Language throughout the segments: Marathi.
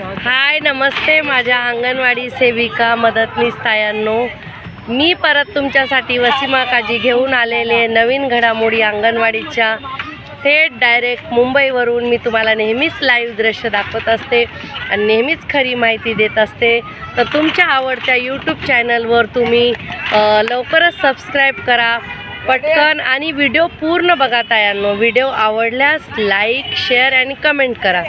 हाय नमस्ते माझ्या अंगणवाडी सेविका मदतनीस तायांनो. मी परत तुमच्यासाठी वसीमा काजी घेऊन आलेले नवीन घडामोडी अंगणवाडीच्या थेट डायरेक्ट मुंबईवरून मी तुम्हाला नेहमीच लाईव्ह दृश्य दाखवत असते आणि नेहमीच खरी माहिती देत असते. तर तुमच्या आवडत्या यूट्यूब चॅनलवर तुम्ही लवकरच सबस्क्राईब करा. पटकन आणि व्हिडिओ पूर्ण बघा तायांनो. व्हिडिओ आवडल्यास लाईक शेअर आणि कमेंट करा.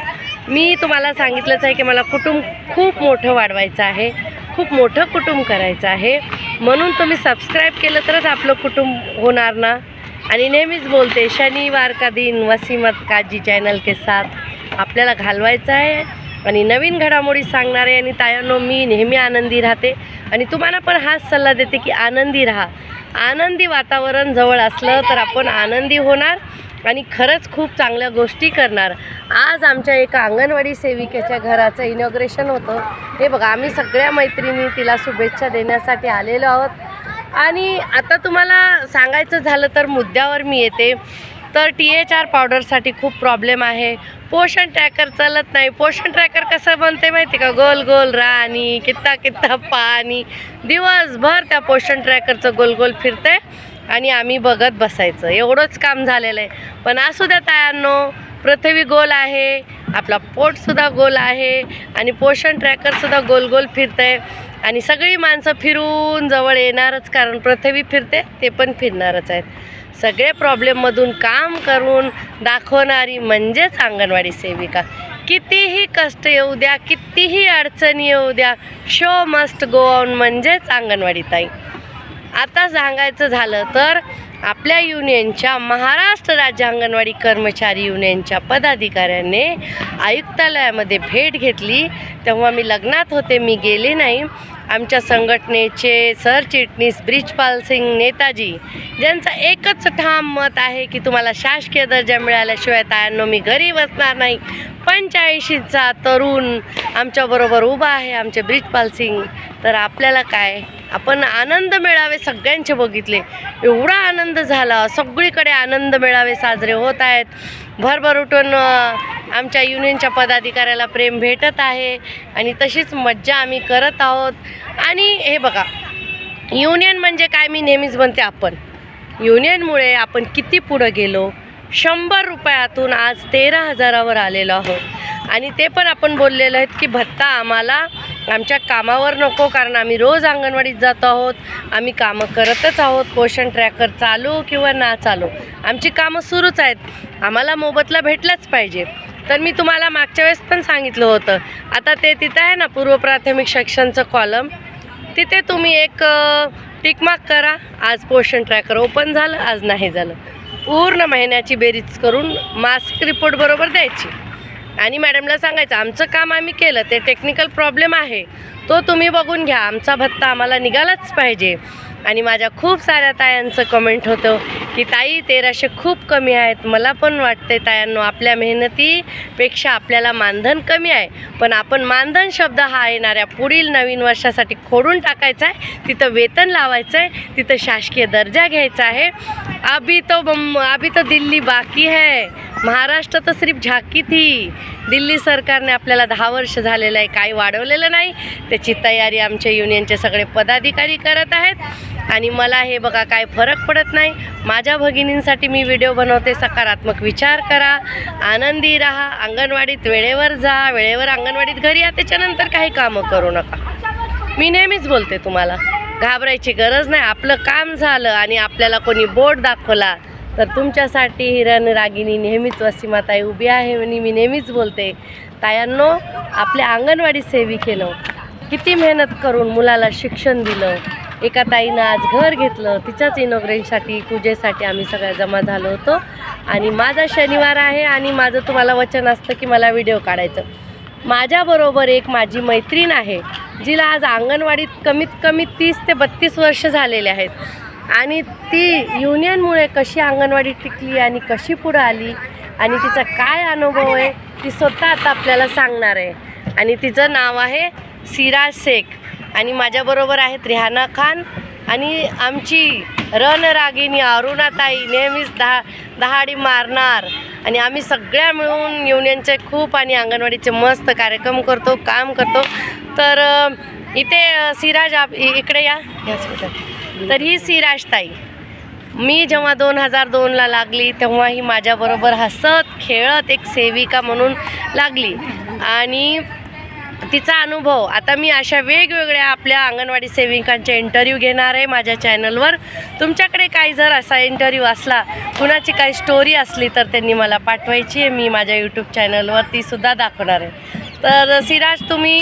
मी तुम्हाला सांगितलंच आहे की मला कुटुंब खूप मोठं वाढवायचं आहे खूप मोठं कुटुंब करायचं आहे. म्हणून तुम्ही सबस्क्राईब केलं तरच आपलं कुटुंब होणार ना? आणि नेहमीच बोलते शनिवार का दिन वसीमत काजी चॅनल के साथ आपल्याला घालवायचं आहे. आणि नवीन घडामोडी सांगणारे आणि तायांनो मी नेहमी आनंदी राहते. आणि तुम्हाला पण हाच सल्ला देते की आनंदी राहा. आनंदी वातावरण जवळ असलं तर आपण आनंदी होणार आणि खरंच खूप चांगल्या गोष्टी करणार. आज आमच्या एका अंगणवाडी सेविकेच्या घराचं इनॉग्रेशन होतं. हे बघा आम्ही सगळ्या मैत्रिणी तिला शुभेच्छा देण्यासाठी आलेलो आहोत. आणि आता तुम्हाला सांगायचं झालं तर मुद्द्यावर मी येते. तर टी एच आर पावडरसाठी खूप प्रॉब्लेम आहे. पोषण ट्रॅकर चालत नाही. पोषण ट्रॅकर कसं बनते माहिती का? गोल गोल राणी कित्ता कित्ता पाणी. दिवसभर त्या पोषण ट्रॅकरचं गोल गोल फिरते आणि आम्ही बघत बसायचं. एवढंच काम झालेलं आहे. पण असू द्या तायांनो पृथ्वी गोल आहे आपला पोटसुद्धा गोल आहे आणि पोषण ट्रॅकरसुद्धा गोल गोल फिरतं आहे आणि सगळी माणसं फिरून जवळ येणारच कारण पृथ्वी फिरते ते पण फिरणारच आहेत. सगळे प्रॉब्लेममधून काम करून दाखवणारी म्हणजेच अंगणवाडी सेविका. कितीही कष्ट येऊ द्या कितीही अडचणी येऊ द्या शो मस्ट गो ऑन म्हणजेच अंगणवाडी ताई. आता सांगायचं झालं तर आपल्या युनियनच्या महाराष्ट्र राज्य अंगणवाडी कर्मचारी युनियनच्या पदाधिकाऱ्याने आयुक्तालयामध्ये भेट घेतली. तेव्हा मी लग्नात होते मी गेले नाही. आमच्या संघटनेचे सरचिटणीस ब्रिजपाल सिंग नेताजी ज्यांचं एकच ठाम मत आहे की तुम्हाला शासकीय दर्जा मिळाल्याशिवाय तायांनो मी घरी बसणार नाही. पंच्याऐंशीचा तरुण आमच्याबरोबर उभा आहे आमचे ब्रिजपाल सिंग. तर आपल्याला काय? आपण आनंद मेळावे सगळ्यांचे बघितले. एवढा आनंद झाला सगळीकडे आनंद मेळावे साजरे होत आहेत. भरभर उठून आमच्या युनियनच्या पदाधिकाऱ्याला प्रेम भेटत आहे आणि तशीच मज्जा आम्ही करत आहोत. आणि हे बघा युनियन म्हणजे काय मी नेहमीच म्हणते आपण. युनियनमुळे आपण किती पुढं गेलो? शंभर रुपयातून आज तेरा हजारावर आलेलो आहोत. आणि ते पण आपण बोललेलो आहेत की भत्ता आम्हाला आमच्या कामावर नको कारण आम्ही रोज अंगणवाडीत जात आहोत. आम्ही कामं करतच आहोत. पोषण ट्रॅकर चालू किंवा ना चालू. आमची कामं सुरूच आहेत. आम्हाला मोबदला भेटलाच पाहिजे. तर मी तुम्हाला मागच्या वेळेस पण सांगितलं होतं. आता ते तिथं आहे ना पूर्व प्राथमिक शिक्षणचं कॉलम तिथे तुम्ही एक टिकमार्क करा. आज पोषण ट्रॅकर ओपन झालं आज नाही झालं. पूर्ण महिन्याची बेरीज करून मास्क रिपोर्ट बरोबर द्यायची. आणि मॅडमला सांगायचं आमचं काम आम्ही केलं ते टेक्निकल प्रॉब्लेम आहे. तो तुम्ही बघून घ्या. आमचा भत्ता आम्हाला निघालाच पाहिजे. आणि माझ्या खूप साऱ्या तायांचं कमेंट होतं की ताई तेराशे खूप कमी आहेत. मला पण वाटते तायांनो आपल्या मेहनतीपेक्षा आपल्याला मानधन कमी आहे. पण आपण मानधन शब्द हा येणाऱ्या पुढील नवीन वर्षासाठी खोडून टाकायचा आहे तिथं वेतन लावायचं आहे तिथं शासकीय दर्जा घ्यायचा आहे. अभी तो बम- अभी तो दिल्ली बाकी है. महाराष्ट्र तर सिर्फ झाकी थी. दिल्ली सरकारने आपल्याला दहा वर्ष झालेलं आहे. काही वाढवलेलं नाही. त्याची तयारी आमच्या युनियनचे सगळे पदाधिकारी करत आहेत. आणि मला हे बघा काय फरक पडत नाही. माझ्या भगिनींसाठी मी व्हिडिओ बनवते. सकारात्मक विचार करा आनंदी राहा अंगणवाडीत वेळेवर जा वेळेवर अंगणवाडीत घरी या त्याच्यानंतर काही कामं करू नका. मी नेहमीच बोलते तुम्हाला घाबरायची गरज नाही. आपलं काम झालं आणि आपल्याला कोणी बोर्ड दाखवला तर तुमच्यासाठी हिरण रागिनी नेहमीच वसीमाताई उभी आहे आणि मी नेहमीच बोलते तायांनो आपल्या अंगणवाडी सेविकेनं किती मेहनत करून मुलाला शिक्षण दिलं एका ताईनं आज घर घेतलं. तिच्याच इनॉग्रेशनसाठी पूजेसाठी आम्ही सगळ्या जमा झालो होतो. आणि माझा शनिवार आहे आणि माझं तुम्हाला वचन असतं की मला व्हिडिओ काढायचं. माझ्याबरोबर एक माझी मैत्रीण आहे जिला आज अंगणवाडीत कमीत कमी तीस ते बत्तीस वर्ष झालेले आहेत. आणि ती युनियनमुळे कशी अंगणवाडी टिकली आणि कशी पुढं आली आणि तिचा काय अनुभव आहे ती स्वतः आता आपल्याला सांगणार आहे. आणि तिचं नाव आहे सिराज शेख. आणि माझ्याबरोबर आहेत रिहाना खान आणि आमची रणरागिणी अरुणाताई. नेहमीच दहा दहाडी मारणार. आणि आम्ही सगळ्या मिळून युनियनचे खूप आणि अंगणवाडीचे मस्त कार्यक्रम करतो काम करतो. तर इथे सिराज आप इ- इकडे या. तर ही सिराजताई मी जेव्हा दोन हजार दोनला लागली तेव्हा ही माझ्याबरोबर हसत खेळत एक सेविका म्हणून लागली. आणि तिचा अनुभव. आता मी अशा वेगवेगळ्या आपल्या अंगणवाडी सेविकांचे इंटरव्ह्यू घेणार आहे माझ्या चॅनलवर तुमच्याकडे काही जर असा इंटरव्ह्यू असला कुणाची काही स्टोरी असली तर त्यांनी मला पाठवायची आहे. मी माझ्या यूट्यूब चॅनलवर तीसुद्धा दाखवणार आहे. तर सिराज तुम्ही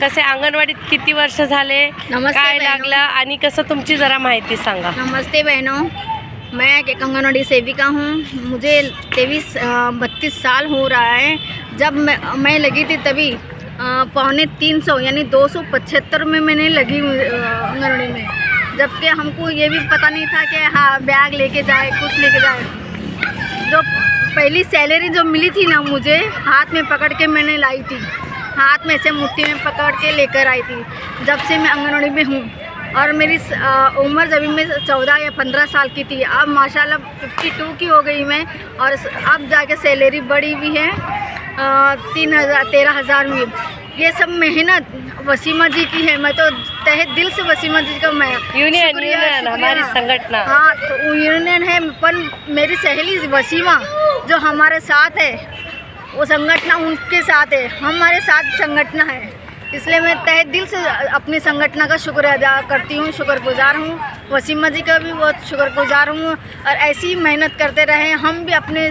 कसे अंगणवाडीत किती वर्ष झाले? नमस्ते काय बहनों। लागलं? आणि कसं तुमची जरा माहिती सांगा. नमस्ते बहनों मैं एक आंगनवाड़ी सेविका हूँ. मुझे तेईस बत्तीस साल हो रहा है। जब मैं मैं लगी थी तभी पौने तीन सौ यानी दो सौ पचहत्तर में मैंने लगी हूँ अ, आंगनवाड़ी में। जबकि हमको ये भी पता नहीं था कि हाँ बैग लेके जाए कुछ लेके जाए। जो पहली सैलरी जो मिली थी ना मुझे हाथ में पकड़ के मैंने लाई थी। हाथ में से मुट्ठी में पकड़ के लेकर आई थी जब से मैं अंगनवाड़ी में हूँ। और मेरी उम्र जब मैं चौदह या पंद्रह साल की थी। अब माशाल्लाह फिफ्टी टू की हो गई मैं और अब जाके सैलरी बढ़ी भी है तीन हज़ार तेरह हज़ार में। ये सब मेहनत वसीमा जी की है। मैं तो तहे दिल से वसीमा जी का मैं यूनियन यूनियन हमारी संगठना। हाँ तो यूनियन है पर मेरी सहेली वसीमा जो हमारे साथ है वो संगठना उनके साथ है। हमारे साथ संगठना है। इसलिए मैं तहे दिल से अपनी संगठना का शुक्र अदा करती हूँ शुक्रगुजार हूँ। वसीमा जी का भी बहुत शुक्रगुजार हूँ और ऐसी मेहनत करते रहें। हम भी अपने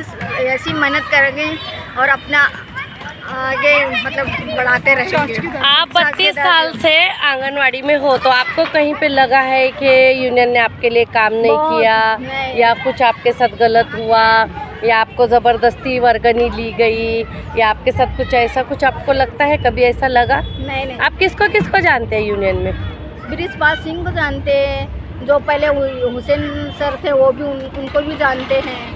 ऐसी मेहनत करेंगे और अपना आगे मतलब बढ़ाते रहेंगे। आप बत्तीस साल से आंगनवाड़ी में हो तो आपको कहीं पे लगा है कि यूनियन ने आपके लिए काम नहीं किया नहीं। या कुछ आपके साथ गलत हुआ? या आपको ज़बरदस्ती वर्गनी ली गई या आपके साथ कुछ ऐसा कुछ आपको लगता है कभी ऐसा लगा? नहीं नहीं। आप किसको किसको जानते हैं यूनियन में? ब्रिजपाल सिंह को जानते हैं जो पहले हुसैन सर थे वो भी उन, उनको भी जानते हैं।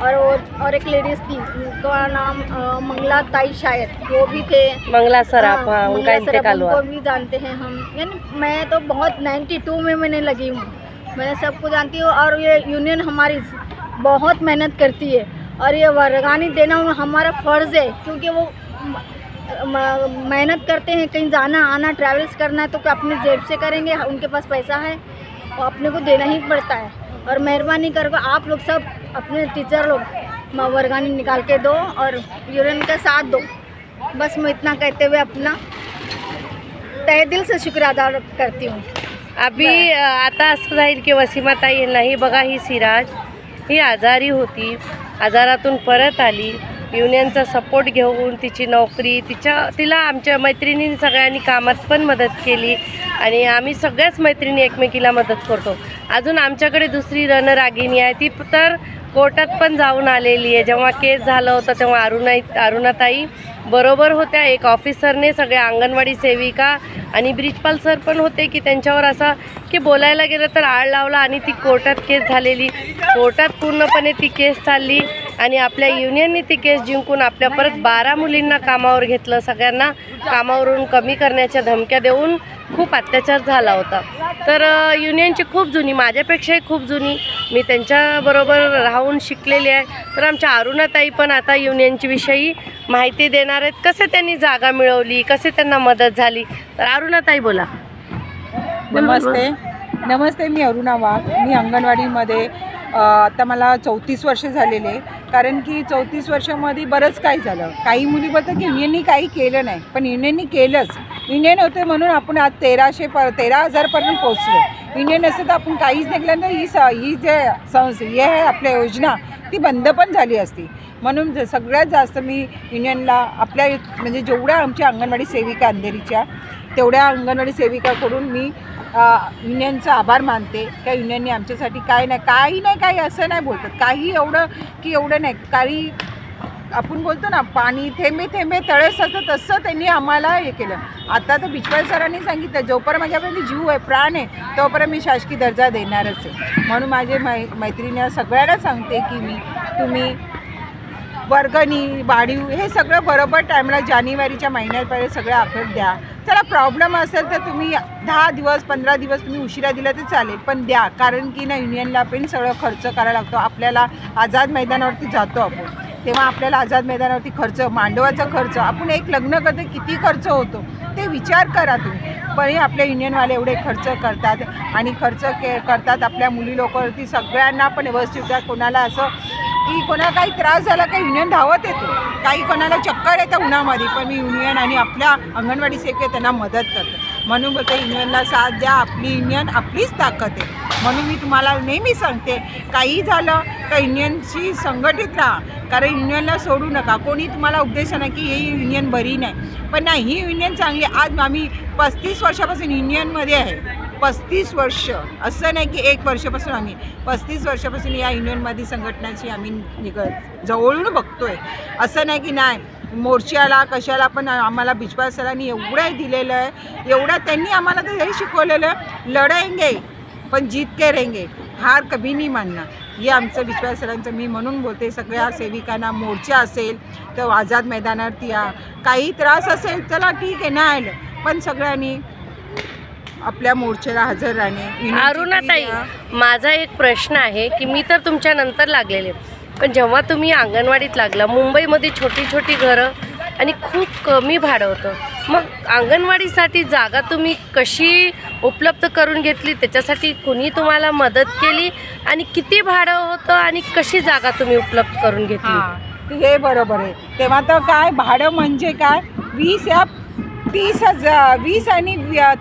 और वो और एक लेडीज़ थी उनका नाम मंगला ताई शायद वो भी थे। मंगला सर आप हाँ, हाँ उनका सर, इंतकाल हुआ। उनको भी जानते हैं हम। यानी मैं तो बहुत 92 में मैंने लगी हूँ। मैंने सबको जानती हूँ और ये यूनियन हमारी बहुत मेहनत करती है और ये वर्गानी देना हमारा फ़र्ज़ है क्योंकि वो मेहनत करते हैं कहीं जाना आना ट्रैवल्स करना है तो क्या अपनी जेब से करेंगे? उनके पास पैसा है वो अपने को देना ही पड़ता है। और मेहरबानी करके आप लोग सब अपने टीचर लोग वर्गानी निकाल के दो और यूनियन का साथ दो। बस मैं इतना कहते हुए अपना तय दिल से शुक्र अदा करती हूँ। अभी आता असं जाईल की वसीमाताई नाही बघा ही सिराज। ही आजारी होती. आजारातून परत आली. युनियनचा सपोर्ट घेऊन तिची नोकरी तिच्या तिला आमच्या मैत्रिणींनी सगळ्यांनी कामात पण मदत केली आणि आम्ही सगळ्याच मैत्रिणी एकमेकीला मदत करतो. अजून आमच्याकडे दुसरी रणरागिणी आहे. ती तर कोर्टात पण जाऊन आलेली आहे. जेव्हा केस झालं होतं तेव्हा अरुणा अरुणाताई बरोबर होत्या. एक ऑफिसरने सगळ्या अंगणवाडी सेविका आणि ब्रिजपाल सर पण होते की त्यांच्यावर असा की बोलायला गेलं तर आळ लावला आणि ती कोर्टात केस झालेली. कोर्टात पूर्णपणे ती केस चालली आणि आपल्या युनियनने ती केस जिंकून आपल्या परत बारा मुलींना कामावर घेतलं. सगळ्यांना कामावरून कमी करण्याच्या धमक्या देऊन खूप अत्याचार झाला होता. तर युनियनची खूप जुनी माझ्यापेक्षाही खूप जुनी मी त्यांच्याबरोबर राहून शिकलेली आहे. तर आमच्या अरुणाताई पण आता युनियनची विषयी माहिती देणार आहेत. कसे त्यांनी जागा मिळवली कसे त्यांना मदत झाली? तर अरुणाताई बोला. नमस्ते. नमस्ते मी अरुणा वाघ. मी अंगणवाडीमध्ये आता मला चौतीस वर्ष झालेले कारण की चौतीस वर्षामध्ये बरंच काही झालं. काही मुली बोलतात की युनियननी काही केलं नाही. पण युनियननी केलंच. इंडियन होते म्हणून आपण आज तेराशे प तेरा हजारपर्यंत पोचलो इंडियन असतं तर आपण काहीच नाही. तर ही स ही जे संस हे आहे आपल्या योजना ती बंद पण झाली असती. म्हणून ज- सगळ्यात जास्त मी युनियनला आपल्या म्हणजे जेवढ्या आमच्या अंगणवाडी सेविका अंधेरीच्या तेवढ्या अंगणवाडी सेविकाकडून मी युनियनचा आभार मानते. त्या युनियनने आमच्यासाठी काय नाही काही नाही काही असं नाही बोलतात. काही एवढं की एवढं नाही. काही आपण बोलतो ना पाणी थेंबे थेंबे तळस असतं तसं त्यांनी आम्हाला हे केलं. आता तर बिचवाल सरांनी सांगितलं जोपर्यंत माझ्यापर्यंत जीव आहे प्राण आहे तोपर्यंत मी शासकीय दर्जा देणारच आहे. म्हणून माझे मै मैत्रिणी सगळ्यांना सांगते की मी तुम्ही वर्गणी वाढीव हे सगळं बरोबर टाईमला जानेवारीच्या महिन्यापर्यंत सगळं आखत द्या. त्याला प्रॉब्लेम असेल तर तुम्ही दहा दिवस पंधरा दिवस तुम्ही उशिरा दिला तर चालेल. पण द्या कारण की ना युनियनला पण सगळं खर्च करायला लागतो. आपल्याला आझाद मैदानावरती जातो आपण. तेव्हा आपल्याला आझाद मैदानावरती खर्च मांडवाचा खर्च आपण एक लग्न करते किती खर्च होतो ते विचार करा तुम्ही. पण हे आपले युनियनवाले एवढे खर्च करतात आणि खर्च के करतात आपल्या मुली लोकांवरती. सगळ्यांना पण व्यवस्थित कोणाला असं की कोणाला काही त्रास झाला का युनियन धावत येतो. काही कोणाला चक्कर येतं उन्हामध्ये पण मी युनियन आणि आपल्या अंगणवाडी सेवक त्यांना मदत करते. म्हणून बोलते युनियनला साथ द्या आपली युनियन आपलीच ताकद आहे. म्हणून मी तुम्हाला नेहमी सांगते काही झालं तर युनियनशी संघटित राहा कारण युनियनला सोडू नका. कोणी तुम्हाला उपदेश नाही की ही युनियन बरी नाही. पण नाही ही युनियन चांगली आज आम्ही पस्तीस वर्षापासून युनियनमध्ये आहे. पस्तीस वर्ष असं नाही की एक वर्षापासून आम्ही पस्तीस वर्षापासून या युनियनमध्ये संघटनाची आम्ही निग जवळून बघतोय. असं नाही की नाही मोर्चाला कशाला पण आम्हाला बिजपाल सरांनी एवढं दिलेलं आहे एवढं त्यांनी आम्हाला तर हे शिकवलेलं आहे, लढेंगे पण जीत के रहेंगे हार कभी नाही मानणार. हे आमचं बिजपाल सरांचं मी म्हणून बोलते सगळ्या सेविकांना मोर्चा असेल तर आझाद मैदानावरती या काही त्रास असेल चला ठीक आहे नाही आलं पण सगळ्यांनी आपल्या मोर्चाला हजर राहणे. अरुणाताई. माझा एक प्रश्न आहे की मी तर तुमच्या नंतर लागलेले. पण जेव्हा तुम्ही अंगणवाडीत लागला मुंबईमध्ये छोटी छोटी घरं आणि खूप कमी भाडं होतं. मग अंगणवाडीसाठी जागा तुम्ही कशी उपलब्ध करून घेतली? त्याच्यासाठी कुणी तुम्हाला मदत केली? आणि किती भाडं होतं आणि कशी जागा तुम्ही उपलब्ध करून घेतली? हां हे बरोबर आहे. तेव्हा तर काय भाडं म्हणजे काय? वीस या तीस हजार वीस आणि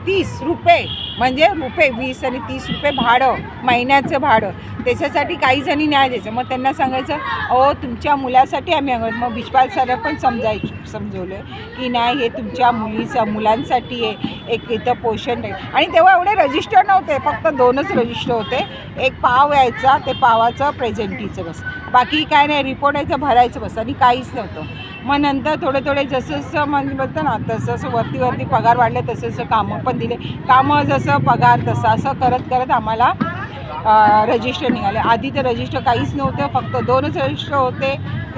तीस रुपये. म्हणजे रुपये वीस आणि तीस रुपये भाडं महिन्याचं भाडं. त्याच्यासाठी काही जणी न्याय द्यायचं. मग त्यांना सांगायचं अहो तुमच्या मुलासाठी आम्ही अंगण मग बिशपाल सर पण समजाय समजवलं की नाही हे तुमच्या मुलीचं मुलांसाठी आहे एक इथं पोषण आहे. आणि तेव्हा एवढे रजिस्टर नव्हते फक्त दोनच रजिस्टर होते. एक पाव यायचा ते पावाचं प्रेझेंटीचं बस. बाकी काय नाही रिपोर्ट यायचं भरायचं बस आणि काहीच नव्हतं. मग नंतर थोडे थोडे जसं जसं म्हणजे बोलतं ना तसं जसं वरती वरती पगार वाढले तसं जसं कामं पण दिले. कामं जसं पगार तसं असं करत करत आम्हाला रजिस्टर निघाले. आधी तर रजिस्टर काहीच नव्हतं फक्त दोनच रजिस्टर होते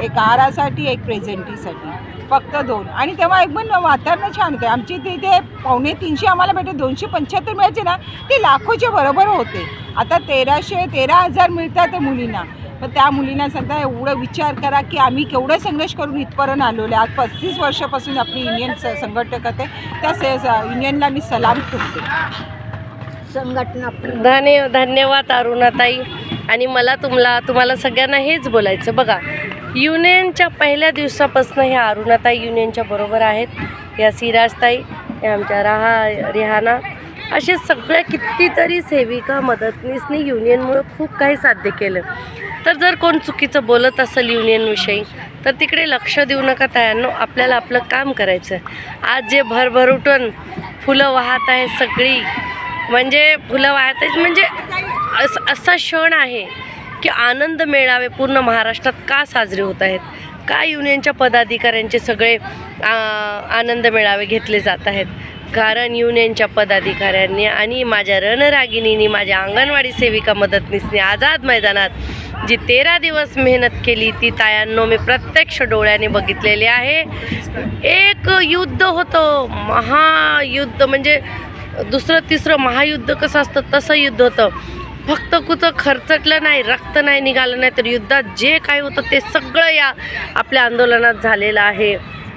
एक आरासाठी एक प्रेझेंटीसाठी फक्त दोन. आणि तेव्हा एक पण वातावरण छान होते. आमची तिथे पावणे तीनशे आम्हाला भेटते दोनशे पंच्याहत्तर मिळायचे ना ते लाखोच्या बरोबर होते. आता तेराशे तेरा हजार मिळतात मुलींना. पण त्या मुलींना सांगता एवढं विचार करा की आम्ही केवढं संघर्ष करून इथपर्यंत आलेलो आहे. आज पस्तीस वर्षापासून आपली युनियन स संघटना करते त्या से युनियनला मी सलाम ठेवते संघटना धन्य धन्यवाद अरुणाताई. आणि मला तुम्हाला तुम्हाला सगळ्यांना हेच बोलायचं. बघा युनियनच्या पहिल्या दिवसापासून ह्या अरुणाताई युनियनच्या बरोबर आहेत. या सिराजताई या आमच्या राहा रिहाना. असे सगळ्या कितीतरी सेविका मदतनीसनी युनियनमुळं खूप काही साध्य केलं. तर जर कोण चुकीचं बोलत असेल युनियनविषयी तर तिकडे लक्ष देऊ नका तयांनो. आपल्याला आपलं काम करायचं आज जे भरभरुटून फुलं वाहत आहे सगळी म्हणजे फुलं वाहत आहेत म्हणजे अस असा क्षण आहे की आनंद मेळावे पूर्ण महाराष्ट्रात का साजरे होत आहेत? का युनियनच्या पदाधिकाऱ्यांचे सगळे आनंद मेळावे घेतले जात आहेत? कारण युनियनच्या पदाधिकाऱ्यांनी आणि माझ्या रणरागिणींनी माझ्या अंगणवाडी सेविका मदतनीसने आझाद मैदानात जी तेरा दिवस मेहनत केली ती तायांनो मी प्रत्यक्ष डोळ्याने बघितलेली आहे. एक युद्ध होतं महायुद्ध म्हणजे दुसरं तिसरं महायुद्ध कसं असतं तसं युद्ध होतं. फक्त कुठं खर्चटलं नाही रक्त नाही निघालं नाही तर युद्धात जे काही होतं ते सगळं या आपल्या आंदोलनात झालेलं आहे.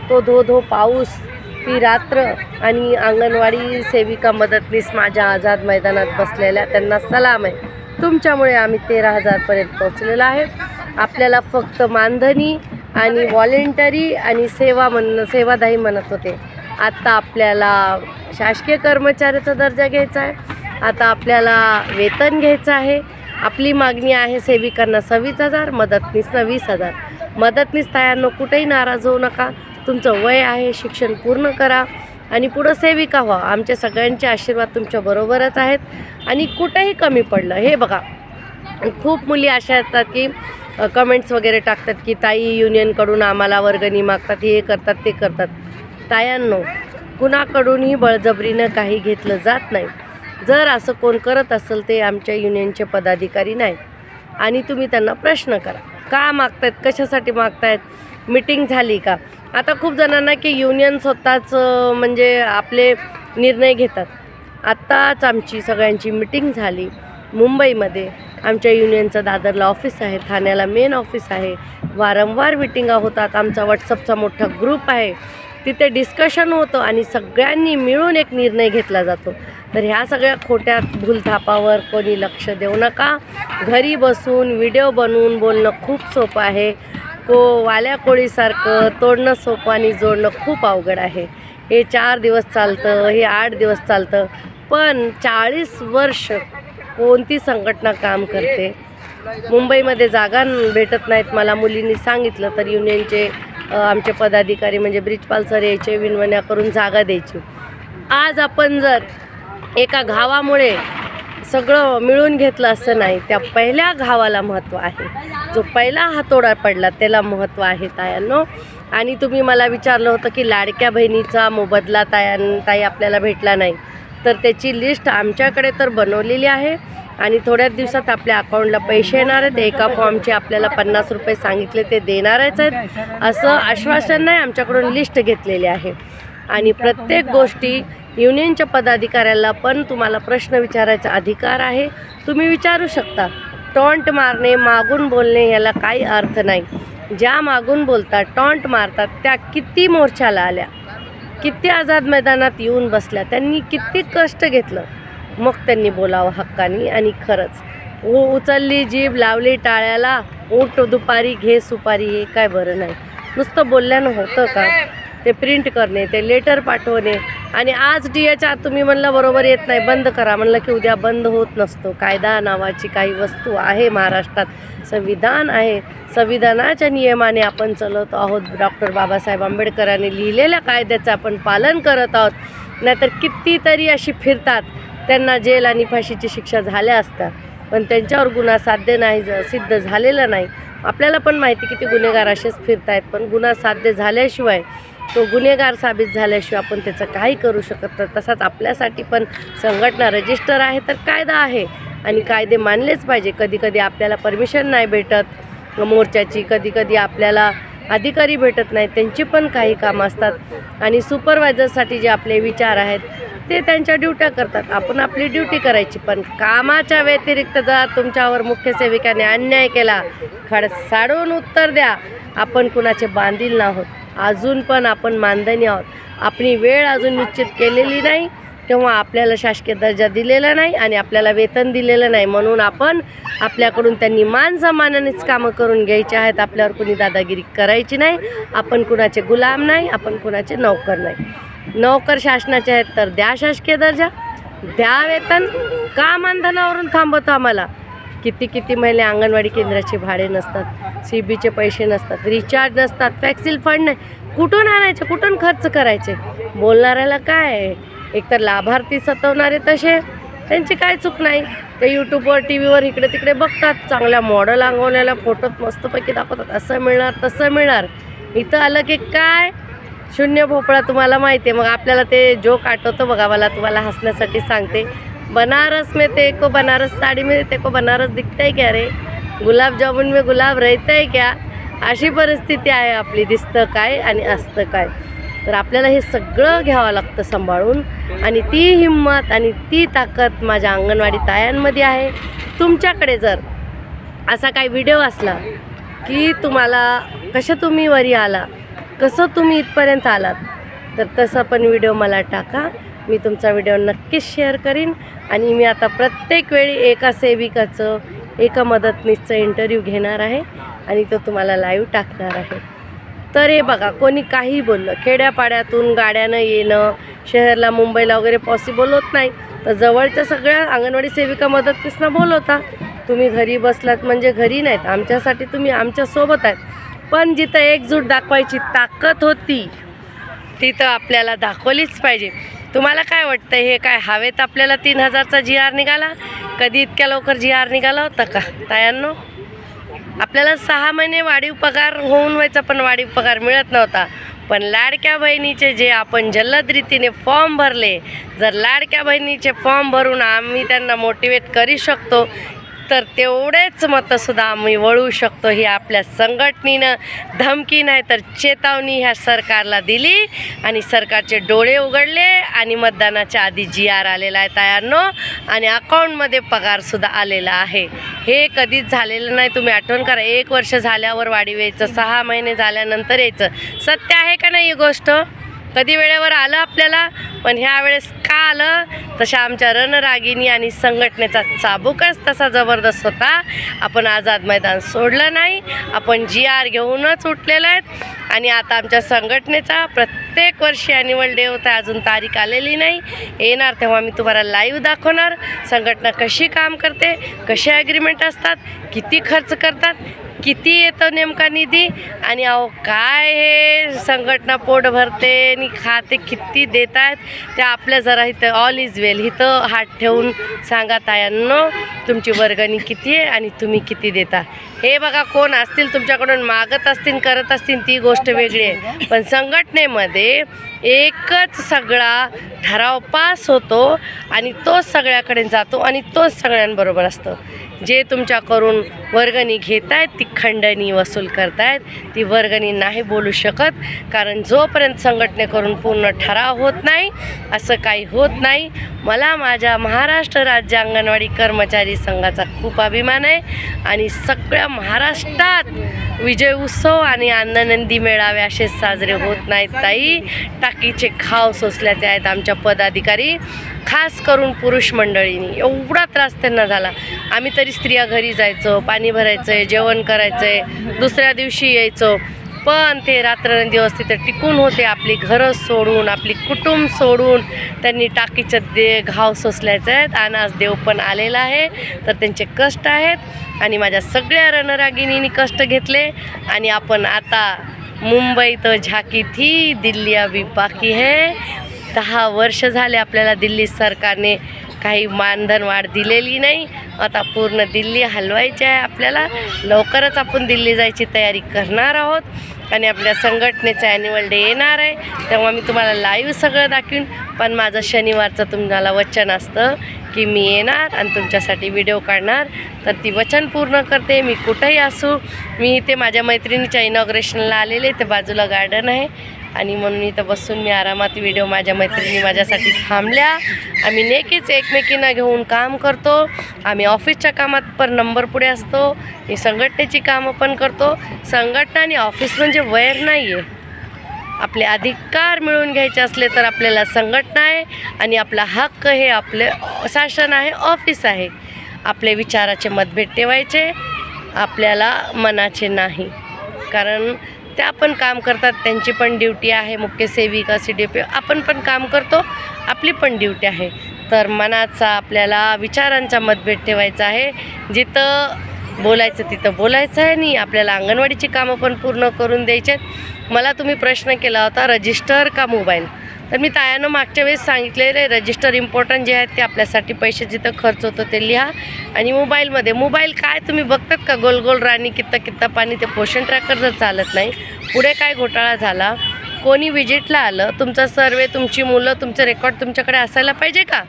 तो धो धो पाऊस ती रात्र आणि अंगणवाडी सेविका मदतनीस माझ्या आझाद मैदानात बसलेल्या त्यांना सलाम आहे. तुमच्यामुळे आम्ही तेरा हजारपर्यंत पोहोचलेलो आहे. आपल्याला फक्त मानधनी आणि व्हॉलेंटरी आणि सेवा म्हण सेवादाही म्हणत होते. आत्ता आपल्याला शासकीय कर्मचाऱ्याचा दर्जा घ्यायचा आहे. आता आपल्याला वेतन घ्यायचं आहे. आपली मागणी आहे सेविकांना सव्वीस हजार मदतनीसनं वीस हजार. मदतनीस तायांनो कुठेही नाराज होऊ नका. तुमचं वय आहे शिक्षण पूर्ण करा आणि पुढं सेविका व्हा. आमच्या सगळ्यांचे आशीर्वाद तुमच्या बरोबरच आहेत आणि कुठेही कमी पडलं. हे बघा खूप मुली अशा असतात की कमेंट्स वगैरे टाकतात की ताई युनियनकडून आम्हाला वर्गणी मागतात हे करतात ते करतात. तायांनो कुणाकडूनही बळजबरीनं काही घेतलं जात नाही. जर असं कोण करत असेल ते आमच्या युनियनचे पदाधिकारी नाही आणि तुम्ही त्यांना प्रश्न करा. का मागतायत? कशासाठी मागतायत? मिटिंग झाली का? आता खूप जणांना की युनियन स्वतःच म्हणजे आपले निर्णय घेतात. आत्ताच आमची सगळ्यांची मिटिंग झाली मुंबईमध्ये. आमच्या युनियनचं दादरला ऑफिस आहे ठाण्याला मेन ऑफिस आहे. वारंवार मिटिंगा होतात. आमचा व्हॉट्सअपचा मोठा ग्रुप आहे. तिथे डिस्कशन होतं आणि सगळ्यांनी मिळून एक निर्णय घेतला जातो. तर ह्या सगळ्या खोट्या भूलथापावर कोणी लक्ष देऊ नका. घरी बसून व्हिडिओ बनवून बोलणं खूप सोपं आहे. हो, को वाल्या कोळीसारखं तोडणं सोपं आणि जोडणं खूप अवघड आहे. हे चार दिवस चालतं हे आठ दिवस चालतं पण चाळीस वर्ष कोणती संघटना काम करते? मुंबईमध्ये जागा भेटत नाहीत. मला मुलींनी सांगितलं तर युनियनचे आमचे पदाधिकारी म्हणजे ब्रिजपाल सर यायचे विनवण्या करून जागा द्यायची. आज आपण जर एका घावामुळे सगळं मिळून घेतलं असं नाही. त्या पहिल्या घावाला महत्त्व आहे. जो पहिला हातोडा पडला त्याला महत्त्व आहे तायांनो. आणि तुम्ही मला विचारलं होतं की लाडक्या बहिणीचा मोबदला तायां ताई आपल्याला भेटला नाही. तर त्याची लिस्ट आमच्याकडे तर बनवलेली आहे. आणि थोड्याच दिवसात आपल्या अकाउंटला पैसे येणार आहेत. एका फॉर्मचे आपल्याला पन्नास रुपये सांगितले ते देणारच आहेत. असं आश्वासन नाही आमच्याकडून लिस्ट घेतलेली आहे. आणि प्रत्येक गोष्टी युनियनच्या पदाधिकाऱ्याला पण तुम्हाला प्रश्न विचारायचा अधिकार आहे. तुम्ही विचारू शकता. टॉन्ट मारणे मागून बोलणे याला काही अर्थ नाही. ज्या मागून बोलतात टॉन्ट मारतात त्या किती मोर्चाला आल्या? किती आझाद मैदानात येऊन बसल्या? त्यांनी किती कष्ट घेतलं? मग त्यांनी बोलावं हक्कानी आणि खरंच. उ उचलली जीभ लावली टाळ्याला ऊट दुपारी घे सुपारी हे काय बरं नाही. नुसतं बोलल्यानं होतं का? ते प्रिंट करणे ते लेटर पाठवणे. आणि आज डी एच आर तुम्ही म्हणलं बरोबर येत नाही बंद करा. म्हणलं की उद्या बंद होत नसतो. कायदा नावाची काही वस्तू आहे महाराष्ट्रात. संविधान आहे. संविधानाच्या नियमाने आपण चालवतो आहोत. डॉक्टर बाबासाहेब आंबेडकरांनी लिहिलेल्या कायद्याचं आपण पालन करत आहोत. नाहीतर कितीतरी अशी फिरतात. त्यांना जेल आणि फाशीची शिक्षा झाल्या असतात पण त्यांच्यावर गुन्हा साध्य नाही ज- सिद्ध झालेला नाही. आपल्याला पण माहिती किती गुन्हेगार असेच फिरतायत. पण गुन्हा साध्य झाल्याशिवाय तो गुन्हेगार साबित झाल्याशिवाय आपण त्याचं काही करू शकत नाही. तसाच आपल्यासाठी पण संघटना रजिस्टर आहे तर कायदा आहे आणि कायदे मानलेच पाहिजे. कधी कधी आपल्याला परमिशन नाही भेटत मोर्चाची. कधी कधी आपल्याला अधिकारी भेटत नाहीत त्यांची पण काही कामं असतात. आणि सुपरवायझरसाठी जे आपले विचार आहेत ते त्यांच्या ड्युट्या करतात. आपण आपली ड्युटी करायची पण कामाच्या व्यतिरिक्त जर तुमच्यावर मुख्य सेविकाने अन्याय केला खडसाडून उत्तर द्या. आपण कुणाचे बांधील नाहोत अजून पण आपण मानधनी आहोत. आपली वेळ अजून निश्चित केलेली नाही तेव्हा आपल्याला शासकीय दर्जा दिलेला नाही आणि आपल्याला वेतन दिलेलं नाही. म्हणून आपण आपल्याकडून त्यांनी मान सन्मानानेच कामं करून घ्यायची आहेत. आपल्यावर कुणी दादागिरी करायची नाही. आपण कुणाचे गुलाम नाही आपण कुणाचे नौकर नाही. नौकर शासनाचे आहेत तर द्या शासकीय दर्जा द्या वेतन. का मानधनावरून थांबवतो आम्हाला? किती किती महिने अंगणवाडी केंद्राचे भाडे नसतात सी बीचे पैसे नसतात रिचार्ज नसतात फॅक्सिल फंड नाही. कुठून आणायचे कुठून खर्च करायचे? बोलणाऱ्याला काय आहे? एकतर लाभार्थी सतवणारे तसे त्यांची काय चूक नाही. ते यूट्यूबवर टी व्हीवर इकडे तिकडे बघतात चांगल्या मॉडेल अंगवण्याला फोटोत मस्तपैकी दाखवतात. असं मिळणार तसं मिळणार. इथं आलं की काय? शून्य भोपळा तुम्हाला माहिती आहे. मग आपल्याला ते जोक आठवतं बघा मला तुम्हाला हसण्यासाठी सांगते. बनारस में ते को बनारस साड़ी में ते को बनारस दिखता है क्या रे? गुलाब जामुन में गुलाब रहता है क्या? अशी परिस्थिती आहे आपली दिसतं काय आणि असतं काय? तर आपल्याला हे सगळं घ्यावं लागतं सांभाळून आणि ती हिंमत आणि ती ताकद माझ्या अंगणवाडी तायांमध्ये आहे. तुमच्याकडे जर असा काही व्हिडिओ असला की तुम्हाला कसं तुम्ही वरी आला कसं तुम्ही इथपर्यंत आलात तर तसा पण व्हिडिओ मला टाका. मी तुमचा व्हिडिओ नक्कीच शेअर करीन. आणि मी आता प्रत्येक वेळी एका सेविकाचं एका मदतनीसचं इंटरव्ह्यू घेणार आहे. आणि तो तुम्हाला लाईव्ह टाकणार आहे. तर हे बघा कोणी काही बोललं खेड्यापाड्यातून गाड्यानं येणं शहरला मुंबईला वगैरे पॉसिबल होत नाही. तर जवळच्या सगळ्या अंगणवाडी सेविका मदतनीसना बोलवता तुम्ही घरी बसलात म्हणजे घरी नाहीत. आमच्यासाठी तुम्ही आमच्यासोबत आहेत. पण जिथं एकजूट दाखवायची ताकद होती तिथं आपल्याला दाखवलीच पाहिजे. तुम्हाला काय वाटतं हे काय हवेत आपल्याला तीन हजारचा जी आर निघाला? कधी इतक्या लवकर जी आर निघाला होता का? तायांनो आपल्याला सहा महिने वाढीव पगार होऊन व्हायचा पण वाढीव पगार मिळत नव्हता. पण लाडक्या बहिणीचे जे आपण जलद रीतीने फॉर्म भरले जर लाडक्या बहिणीचे फॉर्म भरून आम्ही त्यांना मोटिवेट करू शकतो तर तेवढेच मतंसुद्धा आम्ही वळू शकतो ही आपल्या संघटनेनं धमकी नाही तर चेतावणी ह्या सरकारला दिली आणि सरकारचे डोळे उघडले आणि मतदानाच्या आधी जी आर आलेला आहे तयारनो आणि अकाउंटमध्ये पगारसुद्धा आलेला आहे. हे कधीच झालेलं नाही तुम्ही आठवण करा एक वर्ष झाल्यावर वाढीव यायचं सहा महिने झाल्यानंतर यायचं. सत्य आहे का नाही ही गोष्ट? कधी वेळेवर आलं आपल्याला पण ह्या वेळेस का आलं? तशा आमच्या रणरागिनी आणि संघटनेचा चाबूकच तसा जबरदस्त होता. आपण आझाद मैदान सोडलं नाही. आपण जी आर घेऊनच उठलेलं आहेत. आणि आता आमच्या संघटनेचा प्रत्येक वर्षी ॲन्युअल डे होता. अजून तारीख आलेली नाही. येणार तेव्हा मी तुम्हाला लाईव्ह दाखवणार. संघटना कशी काम करते कसे ॲग्रीमेंट असतात किती खर्च करतात किती येतो नेमका निधी? आणि अहो काय हे संघटना पोट भरते आणि खाते किती देत आहेत ते आपल्या जरा इथं ऑल इज वेल इथं हात ठेवून सांगा तायांनो तुमची वर्गणी किती आहे आणि तुम्ही किती देता? हे बघा कोण असतील तुमच्याकडून मागत असतील करत असतील ती गोष्ट वेगळी आहे. पण संघटनेमध्ये एकच सगळा ठराव पास होतो आणि तोच सगळ्याकडे जातो आणि तोच सगळ्यांबरोबर असतो. जे तुमच्याकडून वर्गणी घेत आहेत ती खंडणी वसूल करतायत ती वर्गणी नाही बोलू शकत कारण जोपर्यंत संघटनेकडून पूर्ण ठराव होत नाही असं काही होत नाही. मला माझ्या महाराष्ट्र राज्य अंगणवाडी कर्मचारी संघाचा खूप अभिमान आहे आणि सगळ्या महाराष्ट्रात विजय उत्सव आणि आनंदी मेळावे असे साजरे होत नाहीत ताई. टाकीचे खाव सोसल्याचे आहेत आमच्या पदाधिकारी. खास करून पुरुष मंडळींनी. एवढा त्रास त्यांना झाला. आम्ही तरी स्त्रिया घरी जायचो पाणी भरायचं आहे जेवण करायचं आहे दुसऱ्या दिवशी यायचो. पण ते रात्रंदिवस तिथे टिकून होते आपली घरं सोडून आपली कुटुंब सोडून त्यांनी टाकीचं दे घाव सोसल्याचे आहेत. आणि आज देव पण आलेला आहे. तर त्यांचे कष्ट आहेत. आणि माझ्या सगळ्या रणरागिणींनी कष्ट घेतले. आणि आपण आता मुंबई तर झाकी थी दिल्ली अभी बाकी है. दहा वर्ष झाले आपल्याला दिल्ली सरकारने काही मानधन वाढ दिलेली नाही. आता पूर्ण दिल्ली हलवायची आहे आपल्याला. लवकरच आपण दिल्ली जायची तयारी करणार आहोत. आणि आपल्या संघटनेचा ॲन्युअल डे येणार आहे. तेव्हा मी तुम्हाला लाईव्ह सगळं दाखवीन. पण माझं शनिवारचं तुम्हाला वचन असतं की मी येणार आणि तुमच्यासाठी व्हिडिओ काढणार. तर ती वचन पूर्ण करते. मी कुठंही असू मी इथे माझ्या मैत्रिणीच्या इनॉग्रेशनला आलेले ते बाजूला गार्डन आहे. आणि म्हणून इथं बसून मी आरामात व्हिडिओ माझ्या मैत्रिणी माझ्यासाठी थांबल्या. आम्ही नेकीच एकमेकींना घेऊन काम करतो. आम्ही ऑफिसच्या कामात पण नंबर पुढे असतो. मी संघटनेची कामं पण करतो. संघटना आणि ऑफिस म्हणजे वैर नाही आहे आपले अधिकार मिळवून घ्यायचे असले तर आपल्याला संघटना आहे आणि आपला हक्क हे आपले शासन आहे ऑफिस आहे. आपले विचाराचे मतभेद ठेवायचे. आपल्याला मनाचे नाही. कारण त्या पण काम करतात त्यांची पण ड्युटी आहे मुख्य सेविका सी डी पी आपण पण काम करतो आपली पण ड्युटी आहे. तर मनाचा आपल्याला विचारांचा मतभेद ठेवायचा आहे. जिथं बोलायचं तिथं बोलायचं आहे आणि आपल्याला अंगणवाडीची कामं पण पूर्ण करून द्यायचे आहेत. मला तुम्ही प्रश्न केला होता रजिस्टर का मोबाईल? तर मी तायानं मागच्या वेळेस सांगितलेले रजिस्टर इम्पॉर्टंट जे आहेत ते आपल्यासाठी पैसे जिथं खर्च होतं ते लिहा आणि मोबाईलमध्ये. मोबाईल काय तुम्ही बघतात का? गोल गोल राणी कित्ता कित्ता पाणी ते पोषण ट्रॅकर जर चालत नाही पुढे काय घोटाळा झाला? कोणी विजिटला आलं? तुमचा सर्वे तुमची मुलं तुमचं रेकॉर्ड तुमच्याकडे असायला पाहिजे का?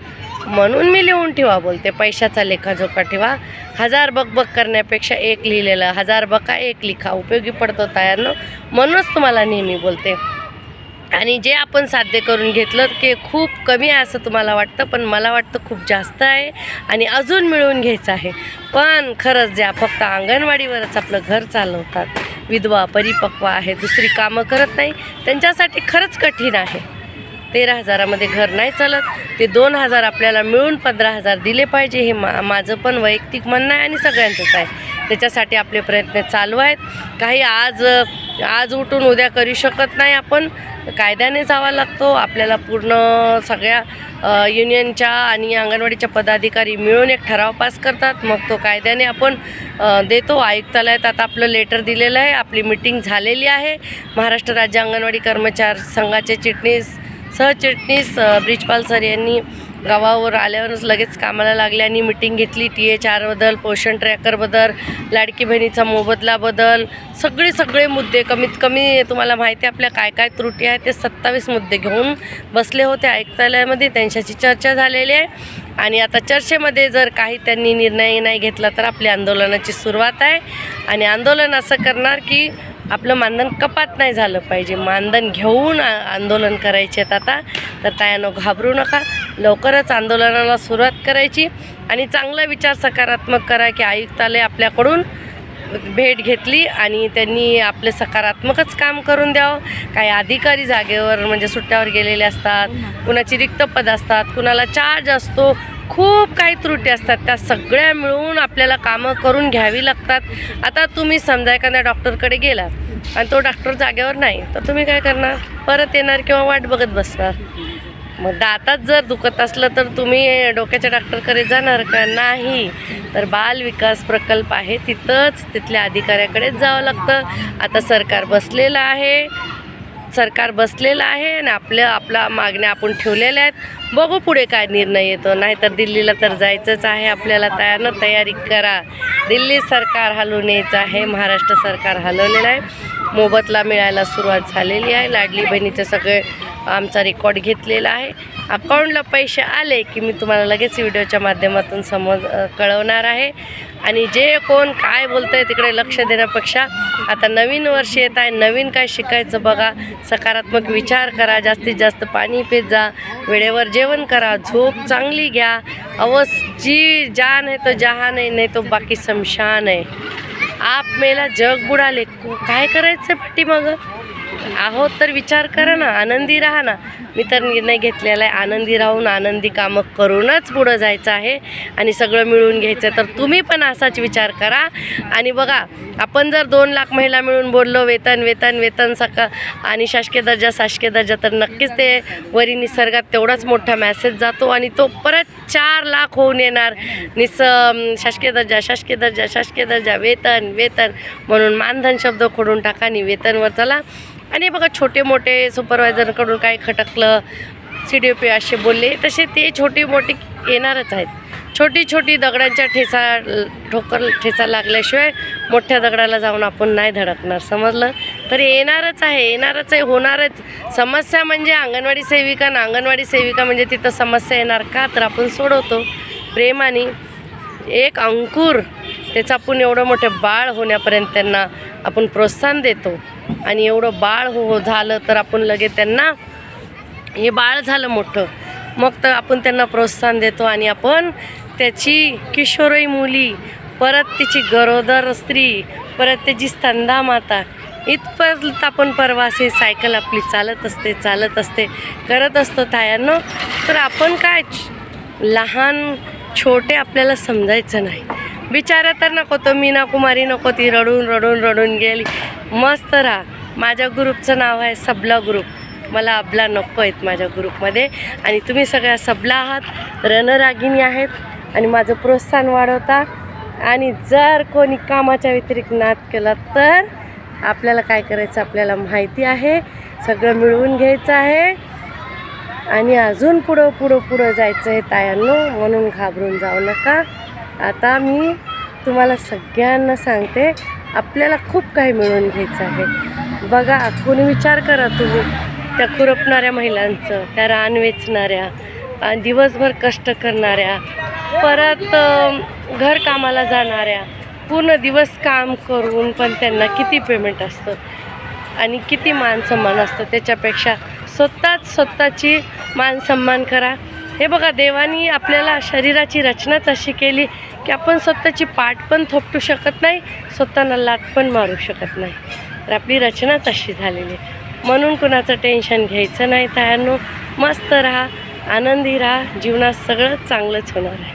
म्हणून मी लिहून ठेवा बोलते पैशाचा लेखाजोखा ठेवा. हजार बकबक करण्यापेक्षा एक लिहिलेलं हजार बका एक लिखा. उपयोगी पडतो तयारनं म्हणूनच तुम्हाला नेहमी बोलते. आणि जे आपण साध्य करून घेतलं की खूप कमी आहे असं तुम्हाला वाटतं पण मला वाटतं खूप जास्त आहे आणि अजून मिळवून घ्यायचं आहे. पण खरंच ज्या फक्त अंगणवाडीवरच आपलं घर चालवतात. विधवा परिपक्व आहे दुसरी कामं करत नाही. त्यांच्यासाठी खरंच कठीण आहे. तेरा हजारामध्ये घर नाही चालत. ते दोन हजार आपल्याला मिळून पंधरा हजार दिले पाहिजे हे मा माझं पण वैयक्तिक म्हणणं आहे आणि सगळ्यांचंच आहे. त्याच्यासाठी आपले प्रयत्न चालू आहेत. काही आज आज उठून उद्या करू शकत नाही आपण. कायद्याने जावा लागतो. आपल्याला पूर्ण सगळ्या युनियनच्या आणि अंगणवाडीच्या पदाधिकारी मिळून एक ठराव पास करतात. मग तो कायद्याने आपण देतो. आयुक्तालयात आता आपलं लेटर दिलेलं आहे. आपली मिटिंग झालेली आहे. महाराष्ट्र राज्य अंगणवाडी कर्मचारी संघाचे चिटणीस सहचिटणीस ब्रिजपाल सर यांनी गावावर आल्यावरच लगेच कामाला लागले आणि मिटिंग घेतली. टी एच आरबद्दल पोषण ट्रॅकरबद्दल लाडकी बहिणीचा मोबदलाबद्दल सगळे सगळे मुद्दे कमीत कमी तुम्हाला माहिती आपल्या काय काय त्रुटी आहे ते सत्तावीस मुद्दे घेऊन बसले होते ऐकतालयामध्ये त्यांच्याशी चर्चा झालेली आहे. आणि आता चर्चेमध्ये जर काही त्यांनी निर्णय नाही घेतला तर आपल्या आंदोलनाची सुरुवात आहे. आणि आंदोलन असं करणार की आपलं मानधन कपात नाही झालं पाहिजे. मानधन घेऊन आंदोलन करायचे आहेत आता. तर त्यानं घाबरू नका. लवकरच आंदोलनाला सुरुवात करायची आणि चांगला विचार सकारात्मक करा की आयुक्तालय आपल्याकडून भेट घेतली आणि त्यांनी आपले सकारात्मकच काम करून द्यावं. काही अधिकारी जागेवर म्हणजे सुट्ट्यावर गेलेले असतात कुणाची रिक्त पद असतात कुणाला चार्ज असतो खूप काही त्रुटी असतात. त्या सगळ्या मिळून आपल्याला कामं करून घ्यावी लागतात. आता तुम्ही समजा एखाद्या डॉक्टरकडे गेलात आणि तो डॉक्टर जागेवर नाही तर तुम्ही काय करणार? परत येणार किंवा वाट बघत बसणार? मग दातात जर दुखत असलं तर तुम्ही डोक्याच्या डॉक्टरकडे जाणार का? नाही. तर बाल विकास प्रकल्प आहे तिथंच तिथल्या अधिकाऱ्याकडेच जावं लागतं. आता सरकार बसलेलं आहे. सरकार बसलेलं आहे आणि आपल्या आपला मागण्या आपण ठेवलेल्या आहेत. बघू पुढे काय निर्णय येतो. नाहीतर दिल्लीला तर जायचंच आहे. आपल्याला तयारनं तयारी करा. दिल्ली सरकार हलवून यायचं आहे. महाराष्ट्र सरकार हलवलेलं आहे. मोबदला मिळायला सुरुवात झालेली आहे. लाडली बहिणीचं सगळे आमचा रेकॉर्ड घेतलेला आहे. अकाउंटला पैसे आले की मी तुम्हाला लगेच व्हिडिओच्या माध्यमातून समज कळवणार आहे. आणि जे कोण काय बोलतं आहे तिकडे लक्ष देण्यापेक्षा आता नवीन वर्ष येत आहे नवीन काय शिकायचं बघा. सकारात्मक विचार करा जास्तीत जास्त पाणी पित जा. वेळेवर जेवण करा झोप चांगली घ्या. अवस जी जान आहे तो जहान आहे नाही तो बाकी शमशान आहे. आप मेला जग बुडाले. काय करायचं पाठीमागं? आहोत तर विचार करा ना आनंदी राहा ना. मी तर निर्णय घेतलेला आहे आनंदी राहून आनंदी कामं करूनच पुढं जायचं आहे आणि सगळं मिळून घ्यायचं तर तुम्ही पण असाच विचार करा. आणि बघा आपण जर दोन लाख महिला मिळून बोललो वेतन वेतन वेतन सका आणि शासकीय दर्जा शासकीय दर्जा तर नक्कीच ते वरी निसर्गात तेवढाच मोठा मॅसेज जातो आणि तो परत चार लाख होऊन येणार. निस शासकीय दर्जा शासकीय दर्जा शासकीय दर्जा वेतन वेतन म्हणून मानधन शब्द खोडून टाका आणि वेतनवर चला. आणि बघा छोटे मोठे सुपरवायझरकडून काही खटकलं सी डी ओ पी असे बोलले तसे ते छोटी मोठी येणारच आहेत. छोटी छोटी दगडांच्या ठेचा ठोकर ठेचा लागल्याशिवाय मोठ्या दगडाला जाऊन आपण नाही धडकणार समजलं? तर येणारच आहे येणारच आहे होणारच. समस्या म्हणजे अंगणवाडी सेविका ना अंगणवाडी सेविका म्हणजे तिथं समस्या येणार का? तर आपण सोडवतो. प्रेमाने एक अंकुर त्याचं आपण एवढं मोठं बाळ होण्यापर्यंत त्यांना आपण प्रोत्साहन देतो. आणि एवढं बाळ हो, हो झालं तर आपण लगेच त्यांना हे बाळ झालं मोठं. मग तर आपण त्यांना प्रोत्साहन देतो आणि आपण त्याची किशोरई मुली परत तिची गरोदर स्त्री परत त्याची स्तंदा माता इथपर्यंत आपण परवासे सायकल आपली चालत असते चालत असते करत असतो तायांनो तर आपण काय लहान छोटे आपल्याला समजायचं नाही. बिचारा तर नको तो मीना कुमारी नको ती रडून रडून रडून गेली. मस्त राहा. माझ्या ग्रुपचं नाव आहे सबला ग्रुप. मला अबला नको आहेत माझ्या ग्रुपमध्ये. आणि तुम्ही सगळ्या सबला आहात. रणरागिणी आहेत. आणि माझं प्रोत्साहन वाढवता. आणि जर कोणी कामाच्या व्यतिरिक्त नाद केला तर आपल्याला काय करायचं आपल्याला माहिती आहे. सगळं मिळवून घ्यायचं आहे. आणि अजून पुढं पुढं पुढं जायचं आहे तायांनो. म्हणून घाबरून जाऊ नका. आता मी तुम्हाला सगळ्यांना सांगते आपल्याला खूप काही मिळवून घ्यायचं आहे. बघा कोणी विचार करा तुम्ही त्या खुरपणाऱ्या महिलांचं त्या रान वेचणाऱ्या दिवसभर कष्ट करणाऱ्या परत घरकामाला जाणाऱ्या पूर्ण दिवस काम करून पण त्यांना किती पेमेंट असतं? आणि किती मान सन्मान असतं? त्याच्यापेक्षा स्वतःच स्वतःची मान सन्मान करा. हे बघा देवानी आपल्याला शरीराची रचनाच अशी केली की आपण स्वतःची पाठ पण थोपटू शकत नाही स्वतःला लात पण मारू शकत नाही. तर आपली रचनाच अशी झालेली. आहे म्हणून कुणाचं टेन्शन घ्यायचं नाही तयारनो मस्त राहा आनंदी राहा जीवनात सगळं चांगलंच होणार आहे.